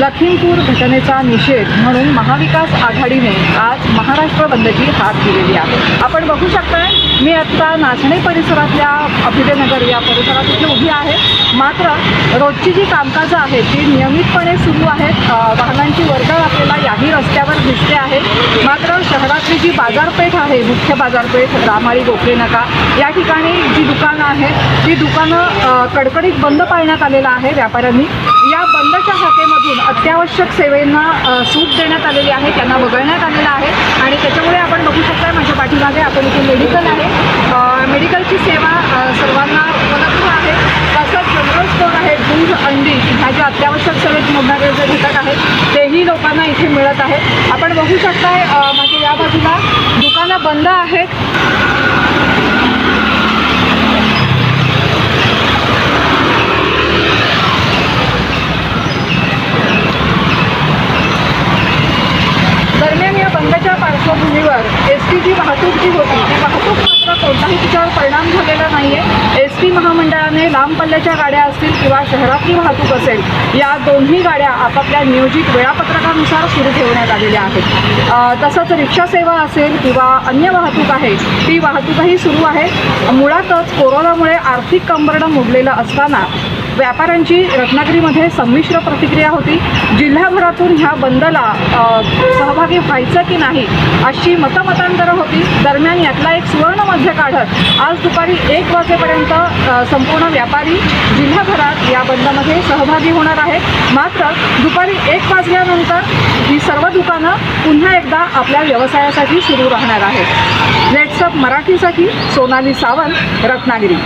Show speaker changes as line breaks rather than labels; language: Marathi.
लखीमपूर घटनेचा निषेध म्हणून महाविकास आघाडीने आज महाराष्ट्र बंदची हात दिलेली आहे. आपण बघू शकताय मी आत्ता नाचणे परिसरातल्या अभिदयनगर या परिसरात इथे उभी आहे. मात्र रोजची जी कामकाजं आहेत ती नियमितपणे सुरू आहेत. वाहनांची वर्दळ आपल्याला याही रस्त्यावर दिसते आहे. मात्र शहरातली जी बाजारपेठ आहे मुख्य बाजारपेठ रामाळी गोखले नका या ठिकाणी जी दुकानं आहेत ती दुकानं कडकडीत बंद पाळण्यात आलेलं आहे व्यापाऱ्यांनी. या बंदच्या हाकेमधून अत्यावश्यक सेवेंना सूट देण्यात आलेली आहे त्यांना वगळण्यात आलेलं आहे. आणि त्याच्यामुळे आपण बघू शकता माझ्या पाठीमागे आपण इथे मेडिकल आहे. मेडिकलची सेवा सर्वांना उपलब्ध आहे. तसंच जनरल स्टोअर आहे दूध अंडी ह्या ज्या अत्यावश्यक सेवेत मोडणारे जे घटक आहेत तेही लोकांना इथे मिळत आहे. आपण बघू शकताय माझ्या या बाजूला दुकानं बंद आहेत दरम्यान या बंदच्या पार्श्वभूमीवर एस टी जी वाहतूक जी होती ती वाहतूक मात्र तिच्यावर परिणाम झालेला नाही आहे एस टी महामंडळाने लांब पल्ल्याच्या गाड्या असतील किंवा शहरातली वाहतूक असेल या दोन्ही गाड्या आपापल्या नियोजित वेळापत्रकानुसार सुरू ठेवण्यात आलेल्या आहेत. तसंच रिक्षा सेवा असेल किंवा अन्य वाहतूक आहे ती वाहतूकही सुरू आहे. मुळातच कोरोनामुळे आर्थिक कंबरडं मोडलेलं असताना व्यापाऱ्यांची रत्नागिरीमध्ये संमिश्र प्रतिक्रिया होती. जिल्हाभरातून ह्या बंदला सहभागी व्हायचं की नाही अशी मतमतांतरं होती. दरम्यान यातला एक सुवर्ण मध्य काढत आज दुपारी एक वाजेपर्यंत संपूर्ण व्यापारी जिल्हाभरात या बंदमध्ये सहभागी होणार आहेत. मात्र दुपारी एक वाजल्यानंतर ही सर्व दुकानं पुन्हा एकदा आपल्या व्यवसायासाठी सुरू राहणार आहेत. नेट्सअप मराठीसाठी सोनाली सावंत रत्नागिरी.